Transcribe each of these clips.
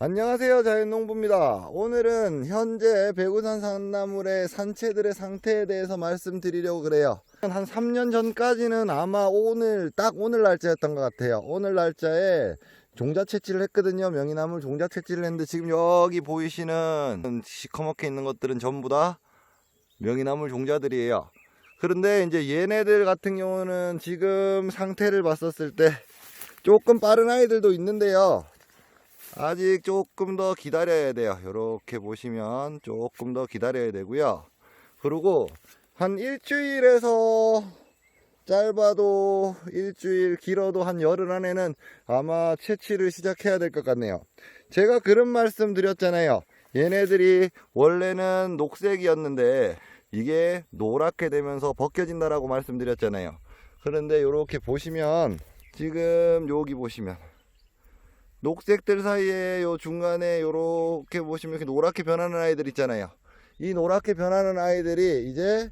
안녕하세요 자연농부입니다. 오늘은 현재 배구산 산나물의 산채들의 상태에 대해서 말씀드리려고 그래요. 한 3년 전까지는 아마 오늘 딱 오늘 날짜였던 것 같아요. 오늘 날짜에 종자 채취를 했거든요. 명이나물 종자 채취를 했는데 지금 여기 보이시는 시커멓게 있는 것들은 전부 다 명이나물 종자들이에요. 그런데 이제 얘네들 같은 경우는 지금 상태를 봤었을 때 조금 빠른 아이들도 있는데요 아직 조금 더 기다려야 돼요. 이렇게 보시면 조금 더 기다려야 되고요. 그리고 한 일주일에서 짧아도 일주일, 길어도 한 열흘 안에는 아마 채취를 시작해야 될 것 같네요. 제가 그런 말씀 드렸잖아요. 얘네들이 원래는 녹색이었는데 이게 노랗게 되면서 벗겨진다라고 말씀드렸잖아요. 그런데 이렇게 보시면 지금 여기 보시면 녹색들 사이에 요 중간에 요렇게 보시면 이렇게 노랗게 변하는 아이들 있잖아요. 이 노랗게 변하는 아이들이 이제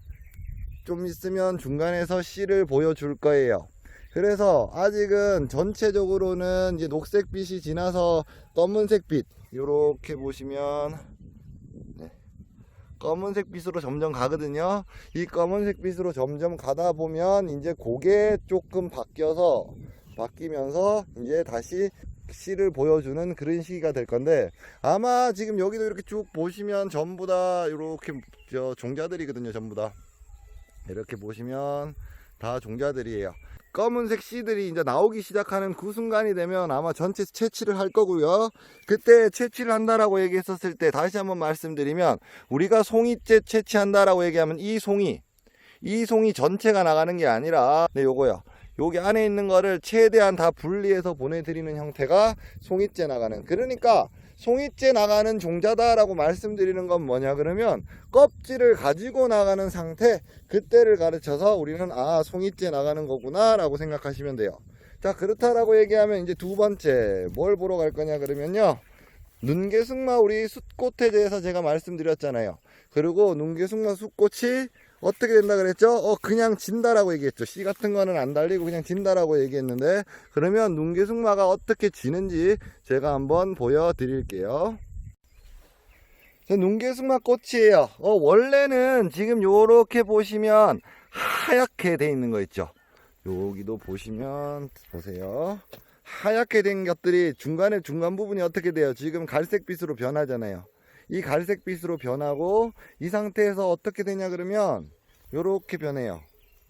좀 있으면 중간에서 씨를 보여줄 거예요. 그래서 아직은 전체적으로는 이제 녹색빛이 지나서 검은색 빛 요렇게 보시면 네. 검은색 빛으로 점점 가거든요. 이 검은색 빛으로 점점 가다 보면 이제 고개 조금 바뀌어서 바뀌면서 이제 다시 씨를 보여주는 그런 시기가 될 건데 아마 지금 여기도 이렇게 쭉 보시면 전부 다 이렇게 저 종자들이거든요 전부 다. 이렇게 보시면 다 종자들이에요. 검은색 씨들이 이제 나오기 시작하는 그 순간이 되면 아마 전체 채취를 할 거고요. 그때 채취를 한다라고 얘기했었을 때 다시 한번 말씀드리면 우리가 송이째 채취한다라고 얘기하면 이 송이 이 송이 전체가 나가는 게 아니라 네 요거요 여기 안에 있는 거를 최대한 다 분리해서 보내드리는 형태가 송이째 나가는. 그러니까 송이째 나가는 종자다라고 말씀드리는 건 뭐냐 그러면 껍질을 가지고 나가는 상태 그때를 가르쳐서 우리는 아 송이째 나가는 거구나 라고 생각하시면 돼요. 자 그렇다라고 얘기하면 이제 두 번째 뭘 보러 갈 거냐 그러면요. 눈개숙마 우리 숫꽃에 대해서 제가 말씀드렸잖아요. 그리고 눈개숙마 숫꽃이 어떻게 된다 그랬죠? 어, 그냥 진다라고 얘기했죠. 씨 같은 거는 안 달리고 그냥 진다라고 얘기했는데, 그러면 눈개숙마가 어떻게 지는지 제가 한번 보여드릴게요. 자, 눈개숙마 꽃이에요. 어, 원래는 지금 요렇게 보시면 하얗게 돼 있는 거 있죠. 여기도 보시면, 보세요. 하얗게 된 것들이 중간에 중간 부분이 어떻게 돼요? 지금 갈색빛으로 변하잖아요. 이 갈색빛으로 변하고 이 상태에서 어떻게 되냐 그러면 요렇게 변해요.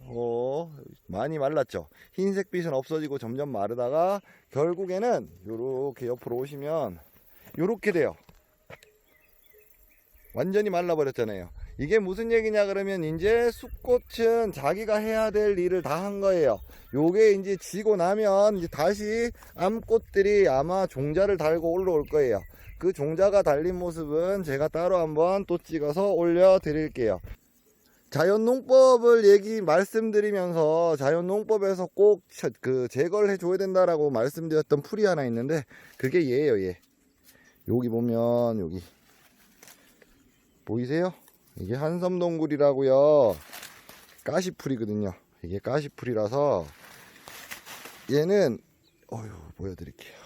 오, 많이 말랐죠? 흰색 빛은 없어지고 점점 마르다가 결국에는 요렇게 옆으로 오시면 요렇게 돼요. 완전히 말라버렸잖아요 이게 무슨 얘기냐 그러면 이제 숲꽃은 자기가 해야 될 일을 다 한 거예요. 요게 이제 지고 나면 이제 다시 암꽃들이 아마 종자를 달고 올라올 거예요. 그 종자가 달린 모습은 제가 따로 한번 또 찍어서 올려 드릴게요. 자연농법을 얘기 말씀드리면서 자연농법에서 꼭 그 제거를 해줘야 된다라고 말씀드렸던 풀이 하나 있는데 그게 얘예요 얘. 여기 보면 여기. 보이세요? 이게 한섬동굴이라고요 가시풀이거든요 이게 가시풀이라서 얘는 어휴 보여드릴게요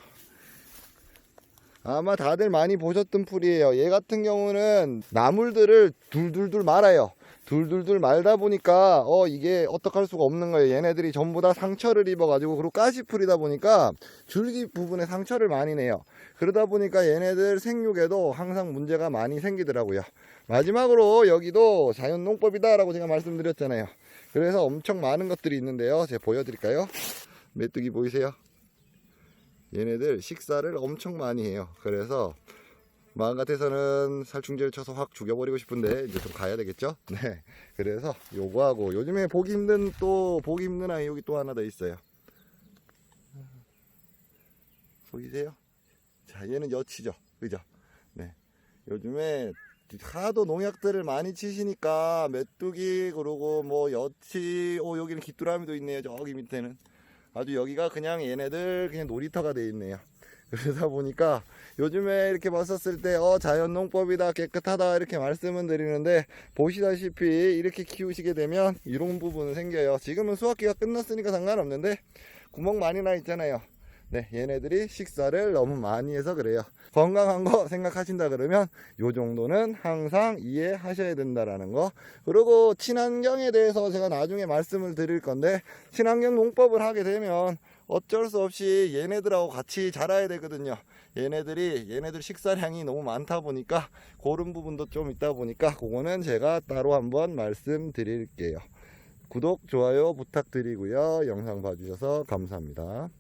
아마 다들 많이 보셨던 풀이에요. 얘 같은 경우는 나물들을 둘둘둘 말아요. 둘둘둘 말다 보니까 어 이게 어떡할 수가 없는 거예요. 얘네들이 전부 다 상처를 입어 가지고 그리고 가시풀이다 보니까 줄기 부분에 상처를 많이 내요. 그러다 보니까 얘네들 생육에도 항상 문제가 많이 생기더라고요. 마지막으로 여기도 자연농법이다 라고 제가 말씀드렸잖아요. 그래서 엄청 많은 것들이 있는데요. 제가 보여드릴까요? 메뚜기 보이세요? 얘네들 식사를 엄청 많이 해요. 그래서 마음 같아서는 살충제를 쳐서 확 죽여버리고 싶은데 이제 좀 가야 되겠죠? 네. 그래서 요거하고 요즘에 보기 힘든 또 보기 힘든 아이 여기 또 하나 더 있어요. 보이세요? 자, 얘는 여치죠. 그죠? 네. 요즘에 하도 농약들을 많이 치시니까 메뚜기 그러고 뭐 여치 오 여기는 귀뚜라미도 있네요. 저기 밑에는. 아주 여기가 그냥 얘네들 그냥 놀이터가 돼 있네요. 그러다 보니까 요즘에 이렇게 봤었을 때 어 자연농법이다 깨끗하다 이렇게 말씀은 드리는데 보시다시피 이렇게 키우시게 되면 이런 부분은 생겨요. 지금은 수확기가 끝났으니까 상관없는데 구멍 많이 나 있잖아요 네, 얘네들이 식사를 너무 많이 해서 그래요. 건강한 거 생각하신다 그러면 요 정도는 항상 이해하셔야 된다라는 거. 그리고 친환경에 대해서 제가 나중에 말씀을 드릴 건데 친환경 농법을 하게 되면 어쩔 수 없이 얘네들하고 같이 자라야 되거든요. 얘네들이 얘네들 식사량이 너무 많다 보니까 그런 부분도 좀 있다 보니까 그거는 제가 따로 한번 말씀드릴게요. 구독, 좋아요 부탁드리고요. 영상 봐주셔서 감사합니다.